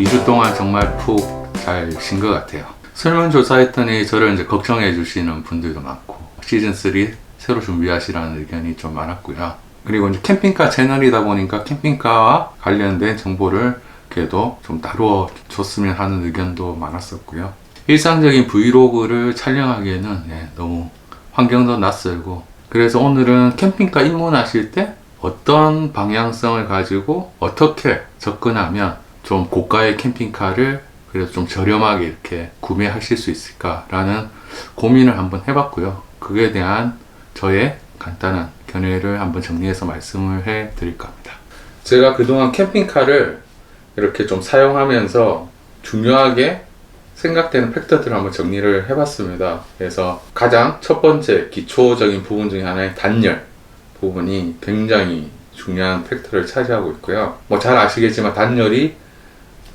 한 2주 동안 정말 푹 잘 쉰 것 같아요. 설문조사 했더니 저를 이제 걱정해 주시는 분들도 많고 시즌3 새로 준비하시라는 의견이 좀 많았고요. 그리고 이제 캠핑카 채널이다 보니까 캠핑카와 관련된 정보를 그래도 좀 다루어 줬으면 하는 의견도 많았었고요. 일상적인 브이로그를 촬영하기에는 예, 너무 환경도 낯설고 그래서 오늘은 캠핑카 입문하실 때 어떤 방향성을 가지고 어떻게 접근하면 좀 고가의 캠핑카를 그래도 좀 저렴하게 이렇게 구매하실 수 있을까라는 고민을 한번 해봤고요. 그에 대한 저의 간단한 견해를 한번 정리해서 말씀을 해 드릴까 합니다. 제가 그동안 캠핑카를 이렇게 좀 사용하면서 중요하게 생각되는 팩터들을 한번 정리를 해봤습니다. 그래서 가장 첫 번째 기초적인 부분 중에 하나의 단열 부분이 굉장히 중요한 팩터를 차지하고 있고요. 뭐 잘 아시겠지만 단열이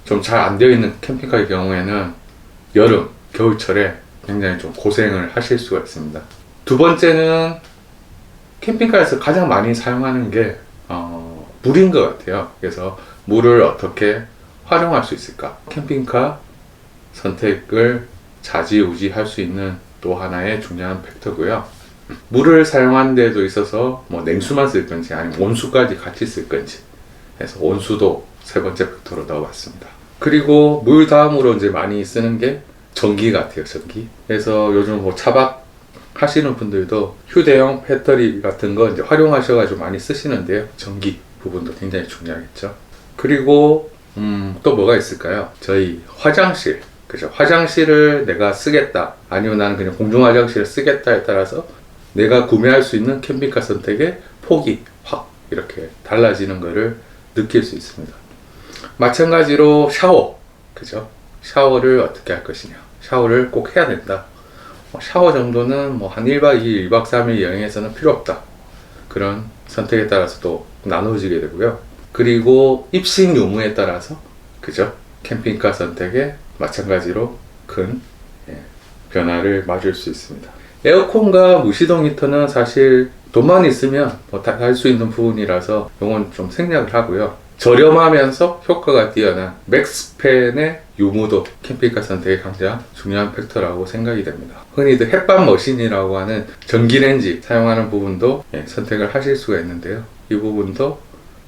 좀 잘 안 되어 있는 캠핑카의 경우에는 여름, 겨울철에 굉장히 좀 고생을 하실 수가 있습니다. 두 번째는 캠핑카에서 가장 많이 사용하는 게 어, 물인 것 같아요. 그래서 물을 어떻게 활용할 수 있을까? 캠핑카 선택을 좌지우지 할 수 있는 또 하나의 중요한 팩터고요. 물을 사용하는 데도 있어서 뭐 냉수만 쓸 건지 아니면 온수까지 같이 쓸 건지 해서 온수도 세 번째 팩터로 넣어봤습니다. 그리고 물 다음으로 이제 많이 쓰는 게 전기 같아요, 전기. 그래서 요즘 뭐 차박 하시는 분들도 휴대용 배터리 같은 거 이제 활용하셔가지고 많이 쓰시는데요. 전기 부분도 굉장히 중요하겠죠. 그리고 음, 또 뭐가 있을까요? 저희 화장실. 그죠? 화장실을 내가 쓰겠다. 아니면 나는 그냥 공중 화장실을 쓰겠다에 따라서 내가 구매할 수 있는 캠핑카 선택의 폭이 확 이렇게 달라지는 것을 느낄 수 있습니다. 마찬가지로 샤워. 그죠? 샤워를 어떻게 할 것이냐. 샤워를 꼭 해야 된다. 뭐 샤워 정도는 뭐 한 1박 2일, 2박 3일 여행에서는 필요 없다. 그런 선택에 따라서 또 나눠지게 되고요. 그리고 입식 유무에 따라서 그죠? 캠핑카 선택에 마찬가지로 큰 예, 변화를 맞을 수 있습니다. 에어컨과 무시동 히터는 사실 돈만 있으면 뭐 다할 수 있는 부분이라서 이건 좀 생략을 하고요. 저렴하면서 효과가 뛰어난 맥스팬의 유무도 캠핑카 선택의 가장 중요한 팩터라고 생각이 됩니다. 흔히들 햇반 머신이라고 하는 전기렌지 사용하는 부분도 예, 선택을 하실 수가 있는데요. 이 부분도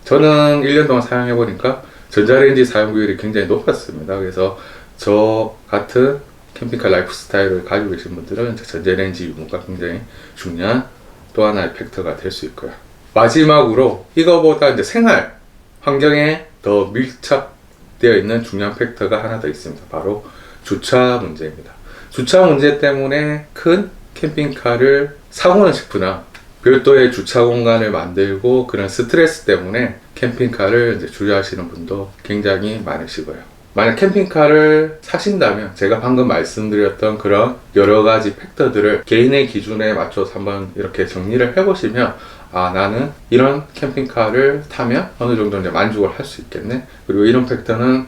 저는 1년 동안 사용해 보니까 전자레인지 사용 비율이 굉장히 높았습니다. 그래서 저 같은 캠핑카 라이프 스타일을 가지고 계신 분들은 전자레인지 유무가 굉장히 중요한 또 하나의 팩터가 될 수 있고요. 마지막으로 이거보다 이제 생활 환경에 더 밀착되어 있는 중요한 팩터가 하나 더 있습니다. 바로 주차 문제입니다. 주차 문제 때문에 큰 캠핑카를 사고는 싶으나 별도의 주차 공간을 만들고 그런 스트레스 때문에 캠핑카를 이제 주저하시는 분도 굉장히 많으시고요. 만약 캠핑카를 사신다면 제가 방금 말씀드렸던 그런 여러 가지 팩터들을 개인의 기준에 맞춰서 한번 이렇게 정리를 해보시면 아 나는 이런 캠핑카를 타면 어느 정도 이제 만족을 할 수 있겠네. 그리고 이런 팩터는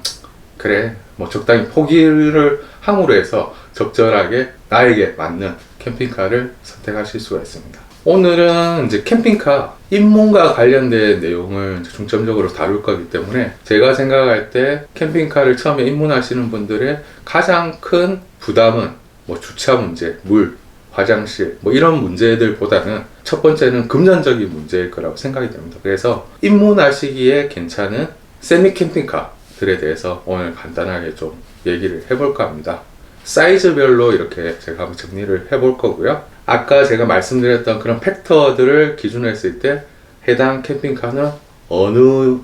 그래 뭐 적당히 포기를 함으로 해서 적절하게 나에게 맞는 캠핑카를 선택하실 수가 있습니다 오늘은 이제 캠핑카 입문과 관련된 내용을 중점적으로 다룰 거기 때문에 제가 생각할 때 캠핑카를 처음에 입문하시는 분들의 가장 큰 부담은 뭐 주차 문제, 물, 화장실 뭐 이런 문제들보다는 첫 번째는 금전적인 문제일 거라고 생각이 됩니다. 그래서 입문하시기에 괜찮은 세미 캠핑카들에 대해서 오늘 간단하게 좀 얘기를 해볼까 합니다. 사이즈별로 이렇게 제가 한번 정리를 해볼 거고요. 아까 제가 말씀드렸던 그런 팩터들을 기준으로 했을 때 해당 캠핑카는 어느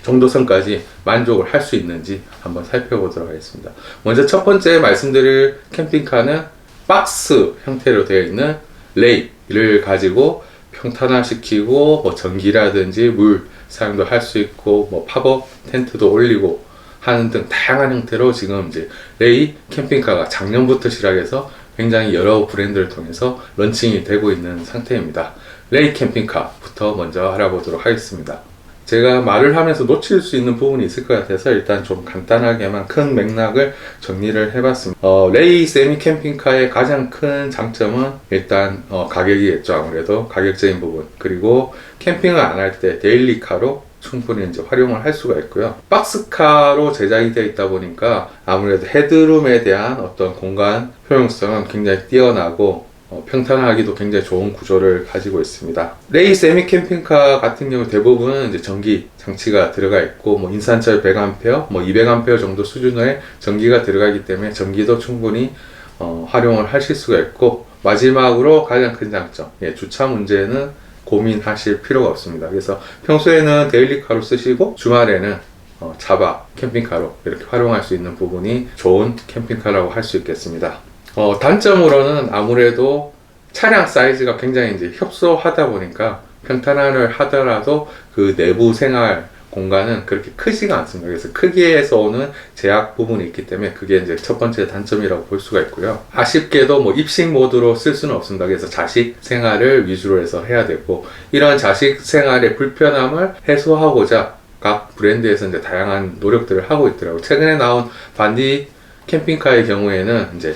정도 선까지 만족을 할 수 있는지 한번 살펴보도록 하겠습니다. 먼저 첫 번째 말씀드릴 캠핑카는 박스 형태로 되어 있는 레이를 가지고 평탄화시키고 뭐 전기라든지 물 사용도 할 수 있고 뭐 팝업 텐트도 올리고 하는 등 다양한 형태로 지금 이제 레이 캠핑카가 작년부터 시작해서 굉장히 여러 브랜드를 통해서 런칭이 되고 있는 상태입니다. 레이 캠핑카부터 먼저 알아보도록 하겠습니다. 제가 말을 하면서 놓칠 수 있는 부분이 있을 것 같아서 일단 좀 간단하게만 큰 맥락을 정리를 해봤습니다. 어, 레이 세미 캠핑카의 가장 큰 장점은 일단 어, 가격이겠죠. 아무래도 가격적인 부분. 그리고 캠핑을 안 할 때 데일리카로 충분히 이제 활용을 할 수가 있고요. 박스카로 제작이 되어 있다 보니까 아무래도 헤드룸에 대한 어떤 공간 효용성은 굉장히 뛰어나고 어, 평탄하기도 굉장히 좋은 구조를 가지고 있습니다. 레이 세미 캠핑카 같은 경우 대부분은 이제 전기 장치가 들어가 있고 뭐 인산철 100A, 뭐 200A 정도 수준의 전기가 들어가기 때문에 전기도 충분히 어, 활용을 하실 수가 있고 마지막으로 가장 큰 장점, 예, 주차 문제는 고민하실 필요가 없습니다. 그래서 평소에는 데일리카로 쓰시고 주말에는 어, 자바 캠핑카로 이렇게 활용할 수 있는 부분이 좋은 캠핑카라고 할 수 있겠습니다. 어, 단점으로는 아무래도 차량 사이즈가 굉장히 이제 협소하다 보니까 평탄화를 하더라도 그 내부 생활 공간은 그렇게 크지가 않습니다. 그래서 크기에서 오는 제약 부분이 있기 때문에 그게 이제 첫 번째 단점이라고 볼 수가 있고요. 아쉽게도 뭐 입식 모드로 쓸 수는 없습니다. 그래서 자식 생활을 위주로 해서 해야 되고 이런 자식 생활의 불편함을 해소하고자 각 브랜드에서 이제 다양한 노력들을 하고 있더라고요. 최근에 나온 반디 캠핑카의 경우에는 이제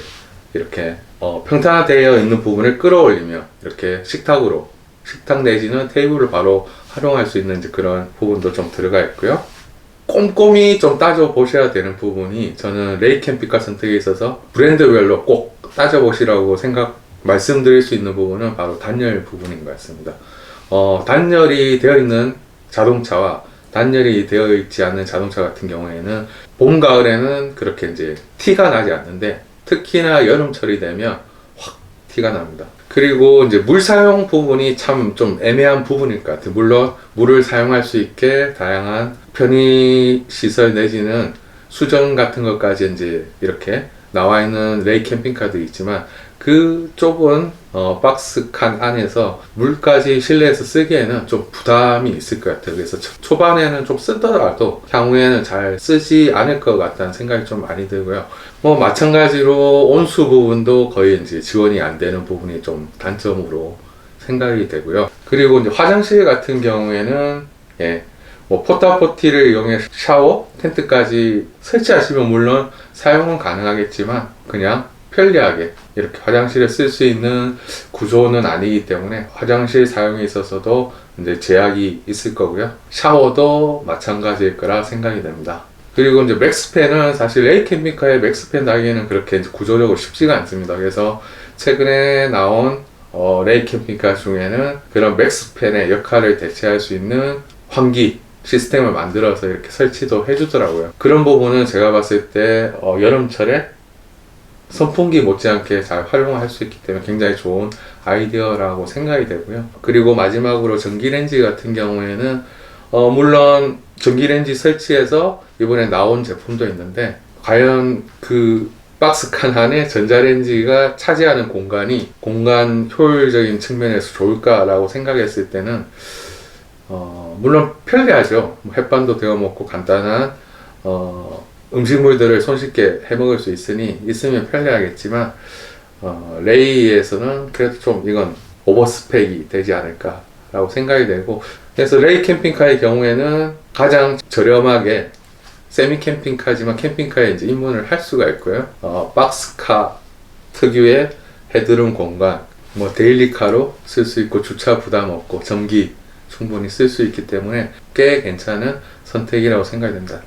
이렇게 어, 평탄화되어 있는 부분을 끌어올리며 이렇게 식탁으로 식탁 내지는 테이블을 바로 활용할 수 있는 그런 부분도 좀 들어가 있고요. 꼼꼼히 좀 따져 보셔야 되는 부분이 저는 레이 캠핑카 선택에 있어서 브랜드별로 꼭 따져 보시라고 생각 말씀드릴 수 있는 부분은 바로 단열 부분인 것 같습니다. 어, 단열이 되어 있는 자동차와 단열이 되어 있지 않는 자동차 같은 경우에는 봄 가을에는 그렇게 이제 티가 나지 않는데 특히나 여름철이 되면 확 티가 납니다. 그리고 이제 물 사용 부분이 참 좀 애매한 부분일 것 같아요. 물론 물을 사용할 수 있게 다양한 편의 시설 내지는 수전 같은 것까지 이제 이렇게 나와 있는 레이 캠핑카도 있지만 그 좁은 어, 박스 칸 안에서 물까지 실내에서 쓰기에는 좀 부담이 있을 것 같아요. 그래서 초- 초반에는 좀 쓰더라도 향후에는 잘 쓰지 않을 것 같다는 생각이 좀 많이 들고요. 뭐 마찬가지로 온수 부분도 거의 이제 지원이 안 되는 부분이 좀 단점으로 생각이 되고요. 그리고 이제 화장실 같은 경우에는 예, 뭐 포타포티를 이용해 샤워, 텐트까지 설치하시면 물론 사용은 가능하겠지만 그냥 편리하게 이렇게 화장실에 쓸 수 있는 구조는 아니기 때문에 화장실 사용에 있어서도 이제 제약이 있을 거고요. 샤워도 마찬가지일 거라 생각이 됩니다. 그리고 이제 맥스팬은 사실 레이 캠핑카의 맥스팬 달기는 그렇게 구조적으로 쉽지가 않습니다. 그래서 최근에 나온 어, 레이 캠핑카 중에는 그런 맥스팬의 역할을 대체할 수 있는 환기 시스템을 만들어서 이렇게 설치도 해주더라고요. 그런 부분은 제가 봤을 때 어, 여름철에 선풍기 못지않게 잘 활용할 수 있기 때문에 굉장히 좋은 아이디어라고 생각이 되고요. 그리고 마지막으로 전기레인지 같은 경우에는 어, 물론 전기레인지 설치해서 이번에 나온 제품도 있는데 과연 그 박스 칸 안에 전자레인지가 차지하는 공간이 공간 효율적인 측면에서 좋을까라고 생각했을 때는 어, 물론 편리하죠. 뭐 햇반도 데워 먹고 간단한 어, 음식물들을 손쉽게 해 먹을 수 있으니 있으면 편리하겠지만 어, 레이에서는 그래도 좀 이건 오버스펙이 되지 않을까라고 생각이 되고 그래서 레이 캠핑카의 경우에는 가장 저렴하게 세미 캠핑카지만 캠핑카에 이제 입문을 할 수가 있고요. 어, 박스카 특유의 헤드룸 공간, 뭐 데일리카로 쓸 수 있고 주차 부담 없고 전기 충분히 쓸 수 있기 때문에 꽤 괜찮은 선택이라고 생각이 됩니다.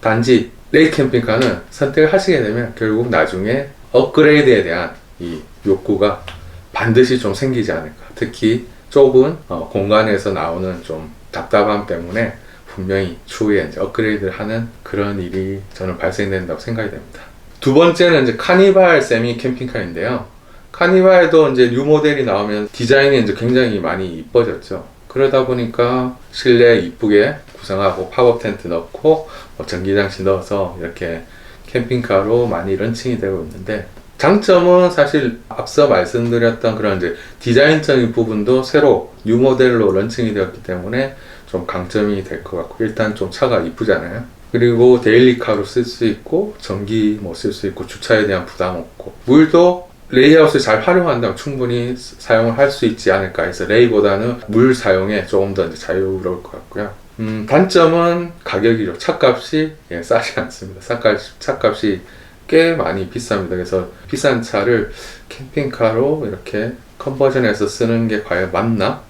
단지 레이 캠핑카는 선택을 하시게 되면 결국 나중에 업그레이드에 대한 이 욕구가 반드시 좀 생기지 않을까. 특히 좁은 어, 공간에서 나오는 좀 답답함 때문에 분명히 추후에 이제 업그레이드를 하는 그런 일이 저는 발생된다고 생각이 됩니다. 두 번째는 이제 카니발 세미 캠핑카인데요. 카니발도 이제 뉴 모델이 나오면 디자인이 이제 굉장히 많이 이뻐졌죠. 그러다 보니까 실내 이쁘게 구성하고 팝업 텐트 넣고 뭐 전기장치 넣어서 이렇게 캠핑카로 많이 런칭이 되고 있는데 장점은 사실 앞서 말씀드렸던 그런 이제 디자인적인 부분도 새로 뉴 모델로 런칭이 되었기 때문에 좀 강점이 될 것 같고 일단 좀 차가 이쁘잖아요. 그리고 데일리카로 쓸 수 있고 전기 뭐 쓸 수 있고 주차에 대한 부담 없고 물도 레이아웃을 잘 활용한다면 충분히 사용을 할 수 있지 않을까 해서 레이보다는 물 사용에 조금 더 자유로울 것 같고요. 음, 단점은 가격이죠. 차값이 예, 싸지 않습니다. 차값, 차값이 꽤 많이 비쌉니다. 그래서 비싼 차를 캠핑카로 이렇게 컨버전해서 쓰는 게 과연 맞나?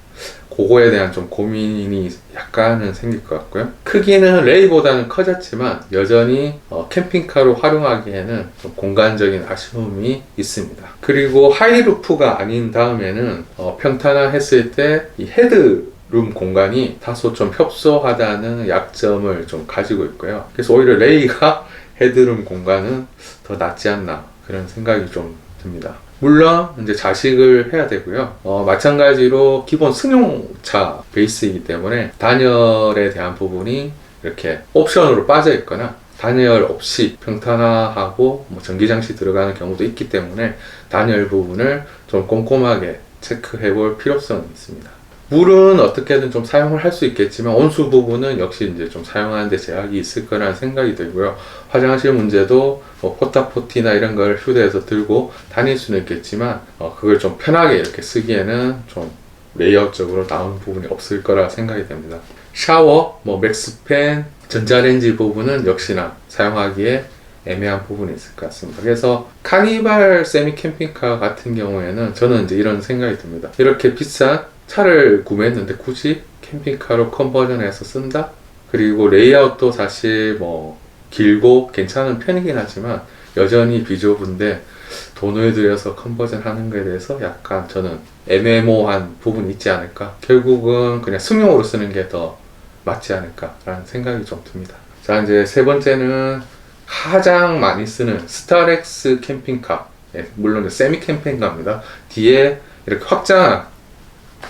그거에 대한 좀 고민이 약간은 생길 것 같고요. 크기는 레이보다는 커졌지만 여전히 어, 캠핑카로 활용하기에는 좀 공간적인 아쉬움이 있습니다. 그리고 하이루프가 아닌 다음에는 어, 평탄화 했을 때 이 헤드 룸 공간이 다소 좀 협소하다는 약점을 좀 가지고 있고요. 그래서 오히려 레이가 헤드룸 공간은 더 낫지 않나 그런 생각이 좀 듭니다. 물론 이제 자식을 해야 되고요. 어, 마찬가지로 기본 승용차 베이스이기 때문에 단열에 대한 부분이 이렇게 옵션으로 빠져 있거나 단열 없이 평탄화하고 뭐 전기장치 들어가는 경우도 있기 때문에 단열 부분을 좀 꼼꼼하게 체크해 볼 필요성이 있습니다. 물은 어떻게든 좀 사용을 할 수 있겠지만 온수 부분은 역시 이제 좀 사용하는데 제약이 있을 거라는 생각이 들고요. 화장실 문제도 뭐 포타포티나 이런 걸 휴대해서 들고 다닐 수는 있겠지만 어, 그걸 좀 편하게 이렇게 쓰기에는 좀 레이아웃적으로 나은 부분이 없을 거라 생각이 됩니다. 샤워, 뭐 맥스팬, 전자레인지 부분은 역시나 사용하기에 애매한 부분이 있을 것 같습니다. 그래서 카니발 세미 캠핑카 같은 경우에는 저는 이제 이런 생각이 듭니다. 이렇게 비싼 차를 구매했는데 굳이 캠핑카로 컨버전해서 쓴다? 그리고 레이아웃도 사실 뭐 길고 괜찮은 편이긴 하지만 여전히 비좁은데 돈을 들여서 컨버전 하는 거에 대해서 약간 저는 애매모호한 부분이 있지 않을까. 결국은 그냥 승용으로 쓰는 게 더 맞지 않을까라는 생각이 좀 듭니다. 자, 이제 세 번째는 가장 많이 쓰는 스타렉스 캠핑카. 예, 물론 세미 캠핑카입니다. 뒤에 이렇게 확장한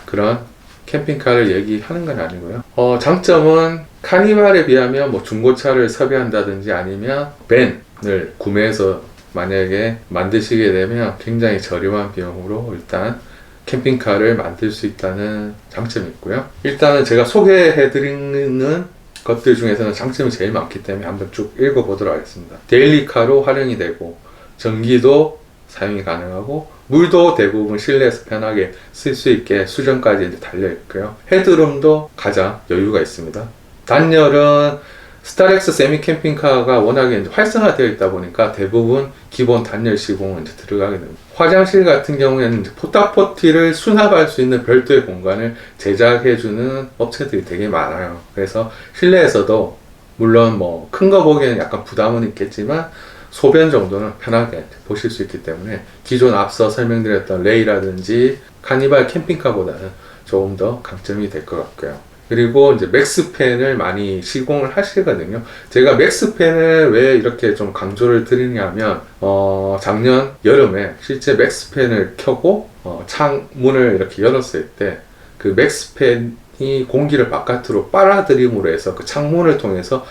그런 캠핑카를 얘기하는 건 아니고요. 어, 장점은 카니발에 비하면 뭐 중고차를 섭외한다든지 아니면 벤을 구매해서 만약에 만드시게 되면 굉장히 저렴한 비용으로 일단 캠핑카를 만들 수 있다는 장점이 있고요. 일단은 제가 소개해드리는 것들 중에서는 장점이 제일 많기 때문에 한번 쭉 읽어보도록 하겠습니다. 데일리카로 활용이 되고 전기도 사용이 가능하고 물도 대부분 실내에서 편하게 쓸 수 있게 수전까지 이제 달려 있고요. 헤드룸도 가장 여유가 있습니다. 단열은 스타렉스 세미 캠핑카가 워낙에 활성화되어 있다 보니까 대부분 기본 단열 시공은 이제 들어가게 됩니다. 화장실 같은 경우에는 포타포티를 수납할 수 있는 별도의 공간을 제작해주는 업체들이 되게 많아요. 그래서 실내에서도 물론 뭐 큰 거 보기에는 약간 부담은 있겠지만 소변 정도는 편하게 보실 수 있기 때문에 기존 앞서 설명드렸던 레이라든지 카니발 캠핑카보다는 조금 더 강점이 될 것 같고요. 그리고 이제 맥스팬을 많이 시공을 하시거든요. 제가 맥스팬을 왜 이렇게 좀 강조를 드리냐면, 어, 작년 여름에 실제 맥스팬을 켜고, 어, 창문을 이렇게 열었을 때, 그 맥스팬이 공기를 바깥으로 빨아들임으로 해서 그 창문을 통해서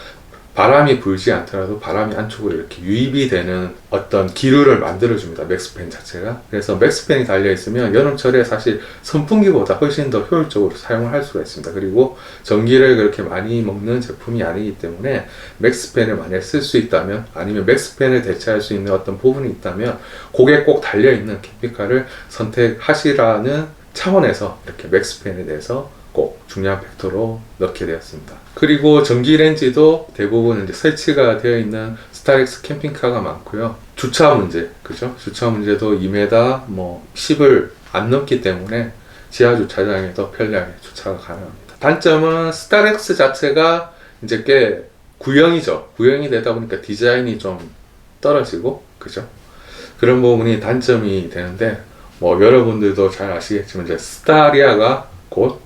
바람이 불지 않더라도 바람이 안쪽으로 이렇게 유입이 되는 어떤 기류를 만들어줍니다. 맥스팬 자체가. 그래서 맥스팬이 달려있으면 여름철에 사실 선풍기보다 훨씬 더 효율적으로 사용을 할 수가 있습니다. 그리고 전기를 그렇게 많이 먹는 제품이 아니기 때문에 맥스팬을 만약 쓸 수 있다면 아니면 맥스팬을 대체할 수 있는 어떤 부분이 있다면 그게 꼭 달려있는 캠핑카를 선택하시라는 차원에서 이렇게 맥스팬에 대해서 꼭 중요한 팩터로 넣게 되었습니다. 그리고 전기 렌즈도 대부분 이제 설치가 되어 있는 스타렉스 캠핑카가 많고요. 주차 문제, 그죠? 주차 문제도 2m 뭐 10을 안 넘기 때문에 지하 주차장에 더 편리하게 주차가 가능합니다. 단점은 스타렉스 자체가 이제 꽤 구형이죠. 구형이 되다 보니까 디자인이 좀 떨어지고, 그죠? 그런 부분이 단점이 되는데, 뭐 여러분들도 잘 아시겠지만 이제 스타리아가 곧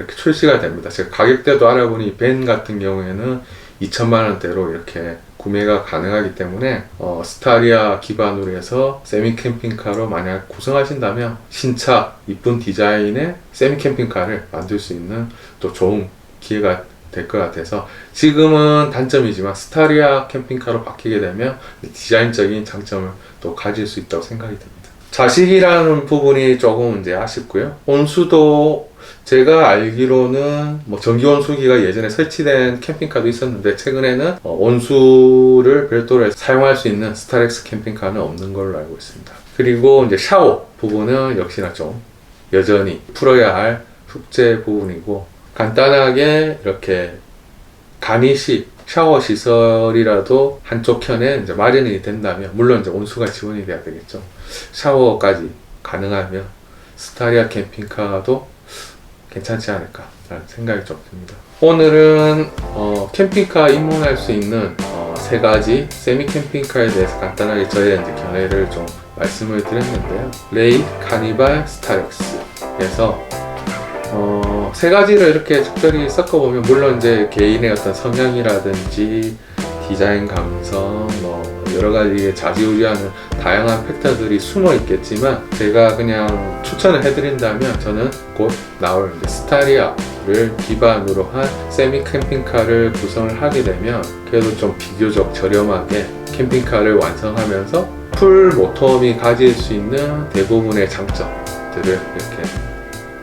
이렇게 출시가 됩니다. 제가 가격대도 알아보니 벤 같은 경우에는 2천만 원대로 이렇게 구매가 가능하기 때문에 어, 스타리아 기반으로 해서 세미 캠핑카로 만약 구성하신다면 신차 이쁜 디자인의 세미 캠핑카를 만들 수 있는 또 좋은 기회가 될 것 같아서 지금은 단점이지만 스타리아 캠핑카로 바뀌게 되면 디자인적인 장점을 또 가질 수 있다고 생각이 듭니다. 자식이라는 부분이 조금 이제 아쉽고요. 온수도 제가 알기로는 뭐 전기 온수기가 예전에 설치된 캠핑카도 있었는데 최근에는 어, 온수를 별도로 사용할 수 있는 스타렉스 캠핑카는 없는 걸로 알고 있습니다. 그리고 이제 샤워 부분은 역시나 좀 여전히 풀어야 할 숙제 부분이고 간단하게 이렇게 간이식 샤워 시설이라도 한쪽 편에 이제 마련이 된다면 물론 이제 온수가 지원이 돼야 되겠죠. 샤워까지 가능하면 스타리아 캠핑카도 괜찮지 않을까라는 생각이 좀 듭니다. 오늘은 어, 캠핑카 입문할 수 있는 어, 세 가지 세미 캠핑카에 대해서 간단하게 저의 이제 견해를 좀 말씀을 드렸는데요. 레이, 카니발, 스타렉스에서 어, 세 가지를 이렇게 특별히 섞어보면 물론 이제 개인의 어떤 성향이라든지 디자인 감성 뭐 여러 가지 좌지우지하는 다양한 팩터들이 숨어 있겠지만 제가 그냥 추천을 해드린다면 저는 곧 나올 스타리아를 기반으로 한 세미 캠핑카를 구성을 하게 되면 그래도 좀 비교적 저렴하게 캠핑카를 완성하면서 풀 모텀이 가질 수 있는 대부분의 장점들을 이렇게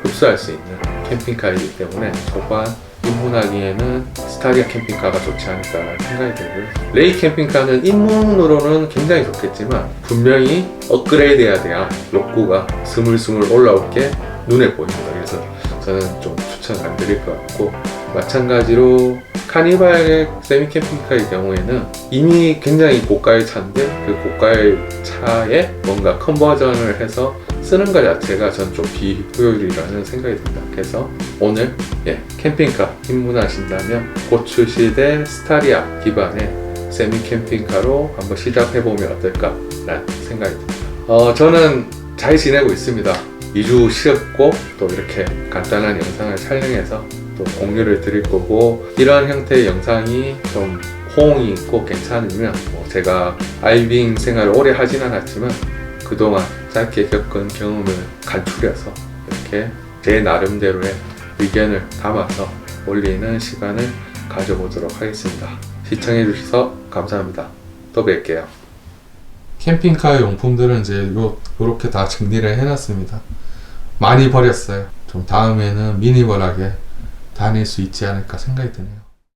흡수할 수 있는 캠핑카이기 때문에 초반 입문하기에는 스타리아 캠핑카가 좋지 않을까라는 생각이 들고요. 레이 캠핑카는 입문으로는 굉장히 좋겠지만 분명히 업그레이드 해야 돼야 로고가 스물스물 올라올 게 눈에 보입니다. 그래서 저는 좀 추천 안 드릴 것 같고 마찬가지로 카니발 세미 캠핑카의 경우에는 이미 굉장히 고가의 차인데 그 고가의 차에 뭔가 컨버전을 해서 쓰는 것 자체가 전 좀 비효율이라는 생각이 듭니다. 그래서 오늘 예, 캠핑카 입문하신다면 곧 출시될 스타리아 기반의 세미 캠핑카로 한번 시작해보면 어떨까라는 생각이 듭니다. 어, 저는 잘 지내고 있습니다. 2주 쉬었고 또 이렇게 간단한 영상을 촬영해서 또 공유를 드릴 거고 이러한 형태의 영상이 좀 호응이 있고 괜찮으면 뭐 제가 아이빙 생활을 오래 하진 않았지만 그동안 짧게 겪은 경험을 간추려서 이렇게 제 나름대로의 의견을 담아서 올리는 시간을 가져보도록 하겠습니다. 시청해주셔서 감사합니다. 또 뵐게요. 캠핑카 용품들은 이제 요, 요렇게 다 정리를 해놨습니다. 많이 버렸어요. 좀 다음에는 미니멀하게 다닐 수 있지 않을까 생각이 드네요.